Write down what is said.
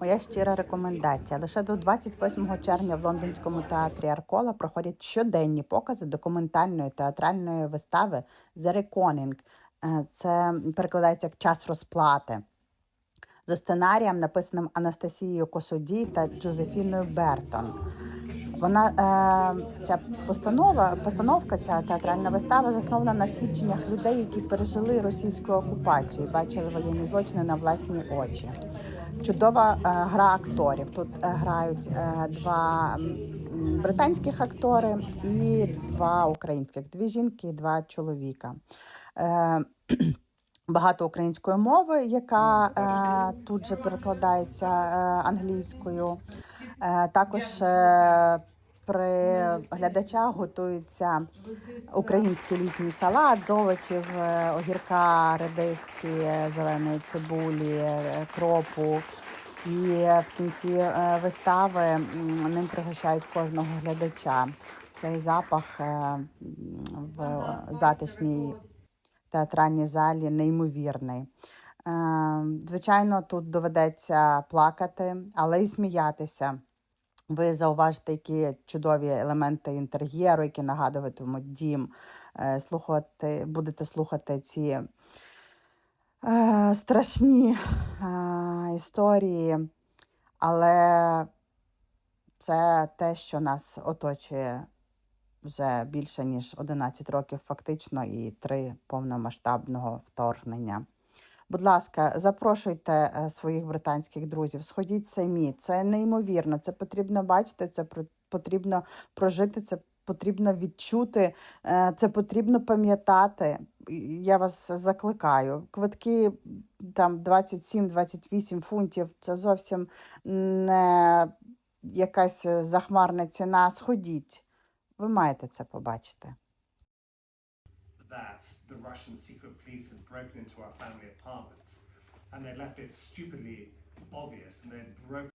Моя щира рекомендація. Лише до 28 червня в лондонському театрі Аркола проходять щоденні покази документальної театральної вистави «The Reckoning». Е, Це перекладається як час розплати. За сценарієм, написаним Анастасією Косодій та Джозефіною Бертон. Вона е, ця постанова, постановка, ця театральна вистава заснована на свідченнях людей, які пережили російську окупацію, бачили воєнні злочини на власні очі. Чудова е, гра акторів. Тут е, грають два британських актори і два українських, дві жінки і два чоловіка. Багато української мови, яка е, тут же перекладається е, англійською. Е, також е, при глядачах готується український літній салат з овочів, е, огірка, редиски, зеленої цибулі, е, кропу. І в кінці вистави ним пригощають кожного глядача. Цей запах в затишній театральній залі неймовірний. Е, Звичайно, тут доведеться плакати, але й сміятися. Ви зауважите, які чудові елементи інтер'єру, які нагадуватимуть дім. Е, Слухати, будете слухати ці е, страшні е, історії, але це те, що нас оточує вже більше ніж 11 років, фактично, і три повномасштабного вторгнення. Будь ласка, запрошуйте е, своїх британських друзів, сходіть самі. Це неймовірно. Це потрібно бачити, це потрібно прожити, це потрібно відчути, е, це потрібно пам'ятати. Я вас закликаю. Квитки там 27-28 фунтів. Це зовсім не якась захмарна ціна. Сходіть. Ви маєте це побачити. that the Russian secret police had broken into our family apartment and they left it stupidly obvious and they'd broken